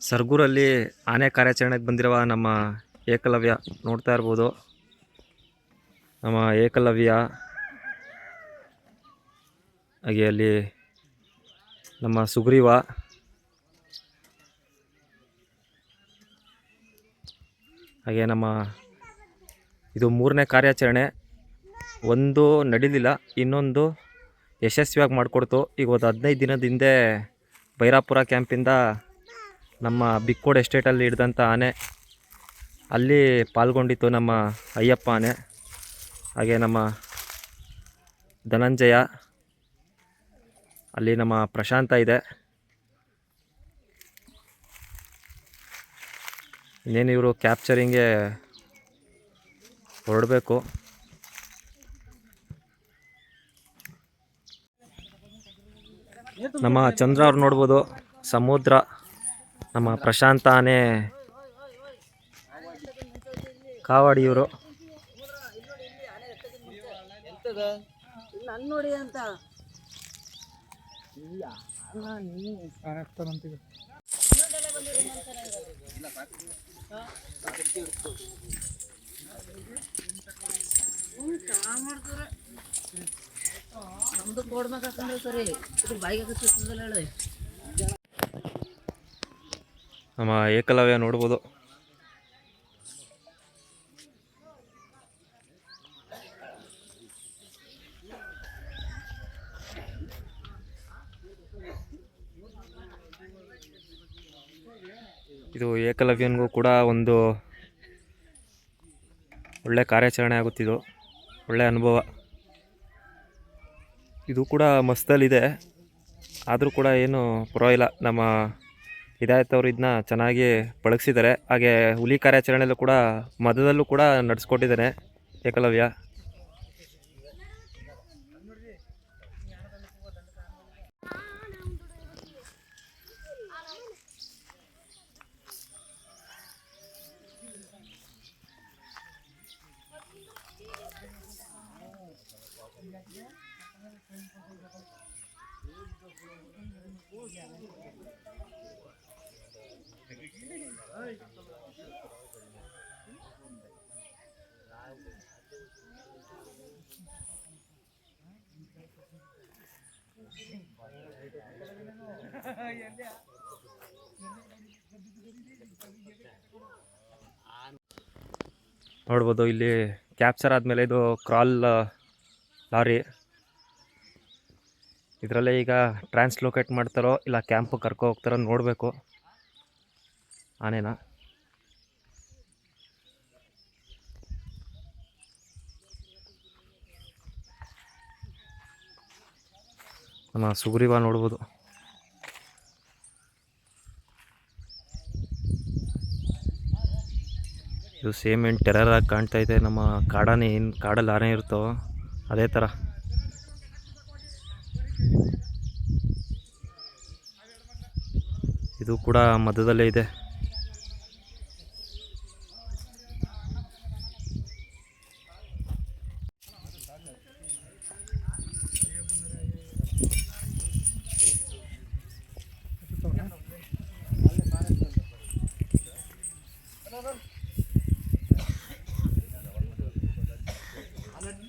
ಸರ್ಗೂರಲ್ಲಿ ಆನೆ ಕಾರ್ಯಾಚರಣೆಗೆ ಬಂದಿರುವ ನಮ್ಮ ಏಕಲವ್ಯ ನೋಡ್ತಾ ಇರ್ಬೋದು. ನಮ್ಮ ಏಕಲವ್ಯ ಹಾಗೆ ಅಲ್ಲಿ ನಮ್ಮ ಸುಗ್ರೀವ. ಹಾಗೆ ನಮ್ಮ ಇದು ಮೂರನೇ ಕಾರ್ಯಾಚರಣೆ. ಒಂದು ನಡೀಲಿಲ್ಲ, ಇನ್ನೊಂದು ಯಶಸ್ವಿಯಾಗಿ ಮಾಡಿಕೊಡ್ತು. ಈಗ ಒಂದು ಹದಿನೈದು ದಿನದ ಹಿಂದೆ ಬೈರಾಪುರ ಕ್ಯಾಂಪಿಂದ ನಮ್ಮ ಬಿಕ್ಕೋಡ್ ಎಸ್ಟೇಟಲ್ಲಿ ಹಿಡ್ದಂಥ ಆನೆ. ಅಲ್ಲಿ ಪಾಲ್ಗೊಂಡಿತ್ತು ನಮ್ಮ ಅಯ್ಯಪ್ಪ ಆನೆ. ಹಾಗೆ ನಮ್ಮ ಧನಂಜಯ. ಅಲ್ಲಿ ನಮ್ಮ ಪ್ರಶಾಂತ ಇದೆ. ಇನ್ನೇನು ಇವರು ಕ್ಯಾಪ್ಚರಿಂಗ್ಗೆ ಹೊರಡಬೇಕು. ನಮ್ಮ ಚಂದ್ರ ಅವ್ರು ನೋಡ್ಬೋದು. ಸಮುದ್ರ. ನಮ್ಮ ಪ್ರಶಾಂತ ಆನೆ ಕಾವಾಡಿ ಇವರು ನನ್ ನೋಡಿ ಅಂತ. ನಮ್ದು ಕೊಡ್ಬೇಕಂದ್ರೆ ಸರಿ ಇದು ಬಾಯಿಗೆ ಹೇಳಿ. ನಮ್ಮ ಏಕಲವ್ಯ ನೋಡ್ಬೋದು. ಇದು ಏಕಲವ್ಯನಿಗೂ ಕೂಡ ಒಂದು ಒಳ್ಳೆ ಕಾರ್ಯಾಚರಣೆ ಆಗುತ್ತಿದ್ದು ಒಳ್ಳೆ ಅನುಭವ. ಇದು ಕೂಡ ಮಸ್ತಲ್ಲಿದೆ. ಆದರೂ ಕೂಡ ಏನು ಪರವಾಗಿಲ್ಲ. ನಮ್ಮ ಹಿದಾಯತ್ ಅವರು ಇದನ್ನ ಚೆನ್ನಾಗಿ ಬಳಗಿಸಿದ್ದಾರೆ. ಹಾಗೆ ಹುಲಿ ಕಾರ್ಯಾಚರಣೆಯಲ್ಲೂ ಕೂಡ ಮಧ್ಯದಲ್ಲೂ ಕೂಡ ನಡೆಸ್ಕೊಟ್ಟಿದ್ದಾರೆ ಏಕಲವ್ಯ. ನೋಡ್ಬೋದು ಇಲ್ಲಿ ಕ್ಯಾಪ್ಚರ್ ಆದಮೇಲೆ ಇದು ಕ್ರಾಲ್ ಲಾರಿ. ಇದರಲ್ಲೇ ಈಗ ಟ್ರಾನ್ಸ್ಲೋಕೇಟ್ ಮಾಡ್ತಾರೋ ಇಲ್ಲ ಕ್ಯಾಂಪ್ ಕರ್ಕೊ ಹೋಗ್ತಾರೋ ನೋಡಬೇಕು. ಆನೆನ? ನಮ್ಮ ಸುಗ್ರೀವ ನೋಡ್ಬೋದು. ಇದು ಸೇಮ್ ಏನು ಟೆರರ್ ಆಗಿ ಕಾಣ್ತಾ ಇದೆ. ನಮ್ಮ ಕಾಡಾನೆ ಏನು, ಕಾಡಲ್ಲಿ ಆನೆ ಇರ್ತೋ ಅದೇ ಥರ. ಇದು ಕೂಡ ಮಧ್ಯದಲ್ಲೇ ಇದೆ.